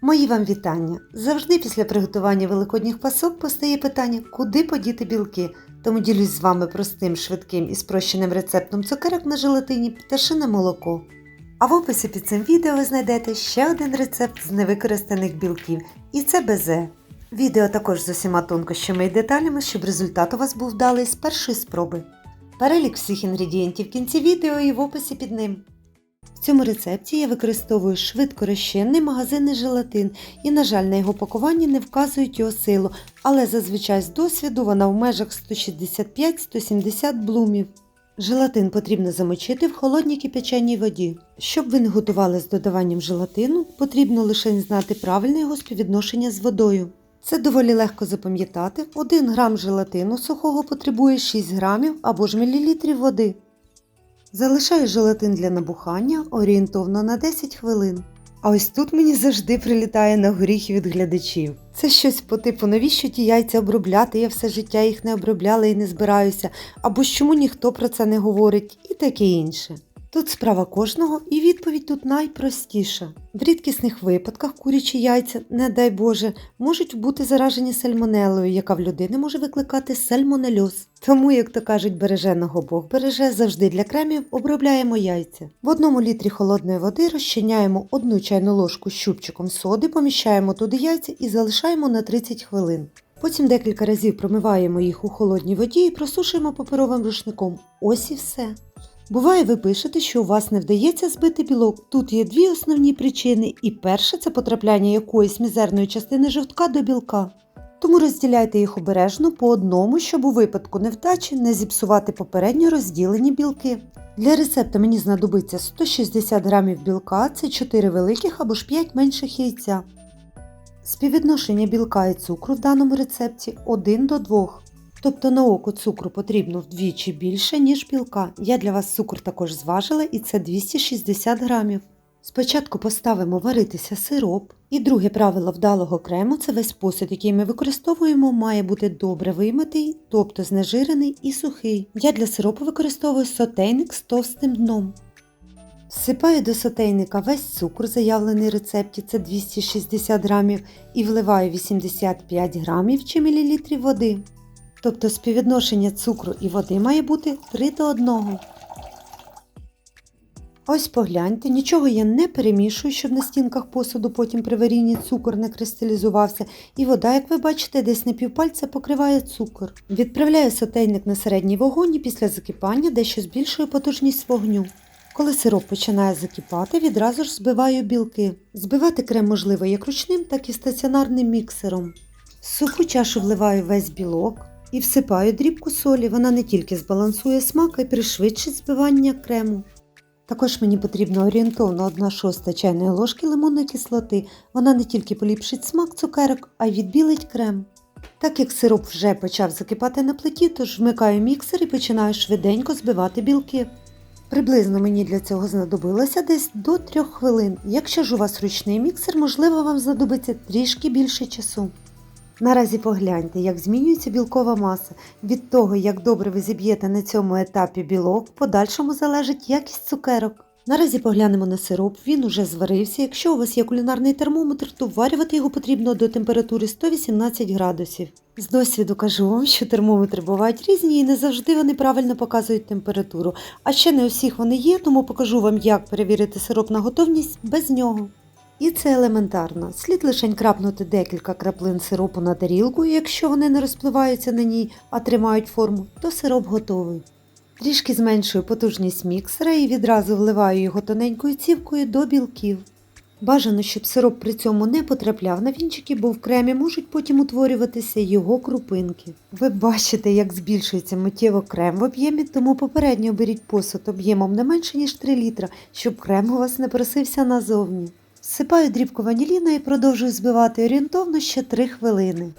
Мої вам вітання! Завжди після приготування великодніх пасок постає питання, куди подіти білки. Тому ділюсь з вами простим, швидким і спрощеним рецептом цукерок на желатині пташине молоко. А в описі під цим відео ви знайдете ще один рецепт з невикористаних білків, і це безе. Відео також з усіма тонкощами і деталями, щоб результат у вас був вдалий з першої спроби. Перелік всіх інгредієнтів в кінці відео і в описі під ним. В цьому рецепті я використовую швидко розчинний магазинний желатин і, на жаль, на його пакуванні не вказують його силу, але зазвичай з досвіду вона в межах 165-170 блумів. Желатин потрібно замочити в холодній кипячаній воді. Щоб ви не готували з додаванням желатину, потрібно лише знати правильне його співвідношення з водою. Це доволі легко запам'ятати. 1 грам желатину сухого потребує 6 грамів або ж мілілітрів води. Залишаю желатин для набухання орієнтовно на 10 хвилин. А ось тут мені завжди прилітає на горіх від глядачів. Це щось по типу, навіщо ті яйця обробляти, я все життя їх не обробляла і не збираюся, або чому ніхто про це не говорить, і таке інше. Тут справа кожного, і відповідь тут найпростіша. В рідкісних випадках курячі яйця, не дай Боже, можуть бути заражені сальмонелою, яка в людини може викликати сальмонельоз. Тому, як то кажуть, береженого Бог береже, завжди для кремів обробляємо яйця. В одному літрі холодної води розчиняємо одну чайну ложку з щупчиком соди, поміщаємо туди яйця і залишаємо на 30 хвилин. Потім декілька разів промиваємо їх у холодній воді і просушуємо паперовим рушником. Ось і все. Буває, ви пишете, що у вас не вдається збити білок. Тут є дві основні причини, і перша це потрапляння якоїсь мізерної частини жовтка до білка. Тому розділяйте їх обережно по одному, щоб у випадку невдачі не зіпсувати попередньо розділені білки. Для рецепту мені знадобиться 160 г білка, це 4 великих або ж 5 менших яйця. Співвідношення білка і цукру в даному рецепті 1 до 2. Тобто на око цукру потрібно вдвічі більше, ніж білка. Я для вас цукор також зважила і це 260 грамів. Спочатку поставимо варитися сироп. І друге правило вдалого крему це весь посуд, який ми використовуємо, має бути добре вимитий, тобто знежирений і сухий. Я для сиропу використовую сотейник з товстим дном. Всипаю до сотейника весь цукор, заявлений в рецепті, це 260 грамів, і вливаю 85 грамів чи мілілітрів води. Тобто співвідношення цукру і води має бути 3 до 1. Ось погляньте, нічого я не перемішую, щоб на стінках посуду потім при варінні цукор не кристалізувався, і вода, як ви бачите, десь на півпальця покриває цукор. Відправляю сотейник на середній вогонь і після закипання дещо збільшую потужність вогню. Коли сироп починає закипати, відразу ж збиваю білки. Збивати крем можливо як ручним, так і стаціонарним міксером. В суху чашу вливаю весь білок і всипаю дрібку солі. Вона не тільки збалансує смак, а й пришвидшить збивання крему. Також мені потрібно орієнтовно 1 шоста чайної ложки лимонної кислоти. Вона не тільки поліпшить смак цукерок, а й відбілить крем. Так як сироп вже почав закипати на плиті, тож вмикаю міксер і починаю швиденько збивати білки. Приблизно мені для цього знадобилося десь до 3 хвилин. Якщо ж у вас ручний міксер, можливо, вам знадобиться трішки більше часу. Наразі погляньте, як змінюється білкова маса. Від того, як добре ви зіб'єте на цьому етапі білок, в подальшому залежить якість цукерок. Наразі поглянемо на сироп, він уже зварився. Якщо у вас є кулінарний термометр, то варювати його потрібно до температури 118 градусів. З досвіду кажу вам, що термометри бувають різні і не завжди вони правильно показують температуру. А ще не у всіх вони є, тому покажу вам, як перевірити сироп на готовність без нього. І це елементарно. Слід лише крапнути декілька краплин сиропу на тарілку, якщо вони не розпливаються на ній, а тримають форму, то сироп готовий. Трішки зменшую потужність міксера і відразу вливаю його тоненькою цівкою до білків. Бажано, щоб сироп при цьому не потрапляв на вінчики, бо в кремі можуть потім утворюватися його крупинки. Ви бачите, як збільшується миттєво крем в об'ємі, тому попередньо беріть посуд об'ємом не менше, ніж 3 літра, щоб крем у вас не просився назовні. Всипаю дрібку ваніліна і продовжую збивати орієнтовно ще 3 хвилини.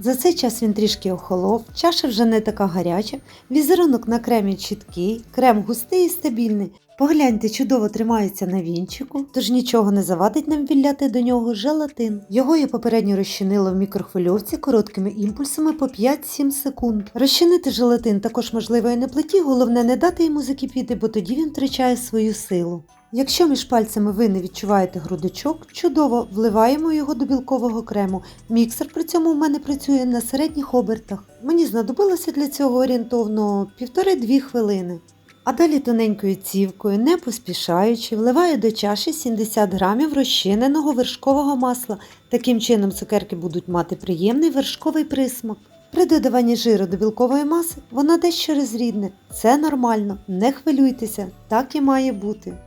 За цей час він трішки охолов, чаша вже не така гаряча, візерунок на кремі чіткий, крем густий і стабільний. Погляньте, чудово тримається на вінчику, тож нічого не завадить нам вілляти до нього желатин. Його я попередньо розчинила в мікрохвильовці короткими імпульсами по 5-7 секунд. Розчинити желатин також можливо і на плиті, головне не дати йому закипіти, бо тоді він втрачає свою силу. Якщо між пальцями ви не відчуваєте грудочок, чудово вливаємо його до білкового крему. Міксер при цьому в мене працює на середніх обертах. Мені знадобилося для цього орієнтовно 1,5-2 хвилини. А далі тоненькою цівкою, не поспішаючи, вливаю до чаші 70 грамів розчиненого вершкового масла. Таким чином цукерки будуть мати приємний вершковий присмак. При додаванні жиру до білкової маси вона дещо розрідне. Це нормально, не хвилюйтеся, так і має бути.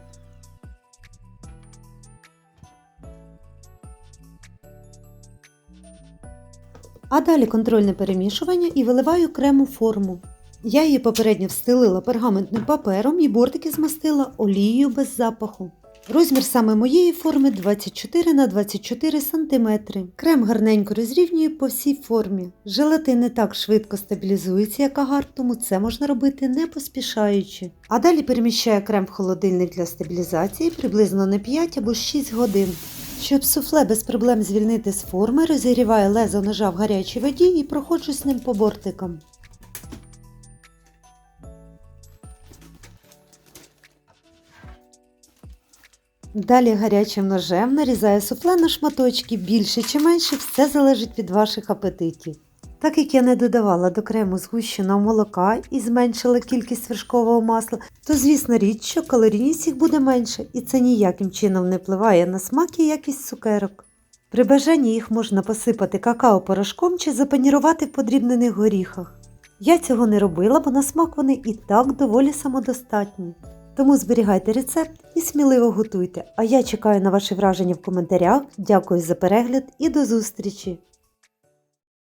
А далі контрольне перемішування і виливаю крем у форму. Я її попередньо встелила пергаментним папером і бортики змастила олією без запаху. Розмір саме моєї форми 24 на 24 см. Крем гарненько розрівнюю по всій формі. Желатин не так швидко стабілізується, як агар, тому це можна робити не поспішаючи. А далі переміщаю крем в холодильник для стабілізації приблизно на 5 або 6 годин. Щоб суфле без проблем звільнити з форми, розігріваю лезо ножа в гарячій воді і проходжусь ним по бортикам. Далі гарячим ножем нарізаю суфле на шматочки більше чи менше, все залежить від ваших апетитів. Так як я не додавала до крему згущеного молока і зменшила кількість вершкового масла, то звісно річ, що калорійність їх буде менше, і це ніяким чином не впливає на смак і якість цукерок. При бажанні їх можна посипати какао-порошком чи запанірувати в подрібнених горіхах. Я цього не робила, бо на смак вони і так доволі самодостатні. Тому зберігайте рецепт і сміливо готуйте. А я чекаю на ваші враження в коментарях. Дякую за перегляд і до зустрічі!